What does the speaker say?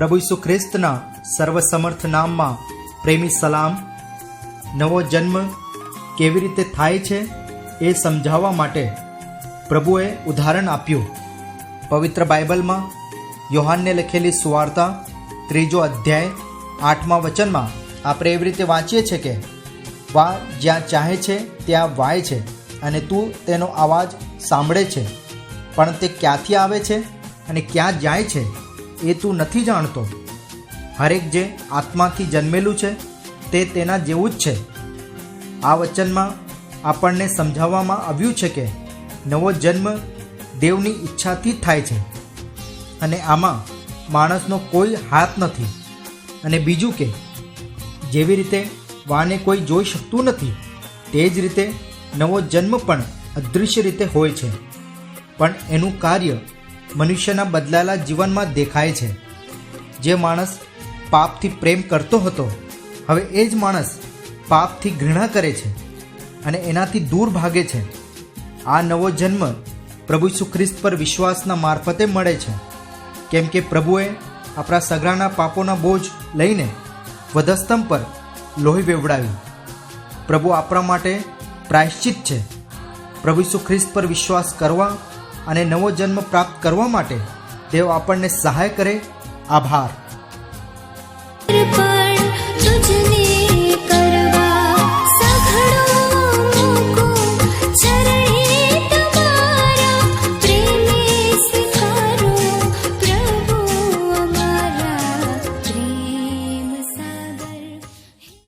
પ્રભુ ઈસુ ખ્રિસ્તના સર્વસમર્થ નામમાં પ્રેમી સલામ, નવો જન્મ કેવી રીતે થાય છે એ સમજાવવા માટે પ્રભુએ ઉદાહરણ આપ્યું. પવિત્ર બાઇબલમાં યોહાનને લખેલી સુવાર્તા, ત્રીજો અધ્યાય, આઠમા વચનમાં આપણે એવી રીતે વાંચીએ છીએ કે, વા જ્યાં ચાહે છે, ત્યાં વાય છે અને તું તેનો અવાજ સાંભળે છે. પણ તે ક્યાંથી આવે છે અને ક્યાં જાય છે? એ તું નથી જાણતો. હરેક જે આત્માથી જન્મેલું છે, તે તેના જેવું જ છે. આ વચનમાં આપણને સમજાવવામાં આવ્યું છે કે નવો જન્મ દેવની ઈચ્છાથી થાય છે. અને આમાં માણસનો કોઈ હાથ નથી. અને બીજું કે, જેવી રીતે વાને કોઈ જોઈ શકતું નથી, તે જ રીતે નવો જન્મ પણ અદૃશ્ય રીતે હોય છે. પણ એનું કાર્ય મનુષ્યના બદલાયેલા જીવનમાં દેખાય છે. જે માણસ પાપથી પ્રેમ કરતો હતો, હવે એ જ માણસ પાપથી ઘૃણા કરે છે અને એનાથી દૂર ભાગે છે. આ નવો જન્મ પ્રભુ ઈસુ ખ્રિસ્ત પર વિશ્વાસના મારફતે મળે છે. કેમ કે પ્રભુએ આપણા સગરાના પાપોના બોજ લઈને વધસ્તંભ પર લોહી વેવડાવ્યું પ્રભુ આપણા માટે પ્રાયશ્ચિત છે. પ્રભુ ઈસુ ખ્રિસ્ત પર વિશ્વાસ કરવા અને નવો જન્મ પ્રાપ્ત કરવા માટે દેવ આપણને સહાય કરે. આભાર.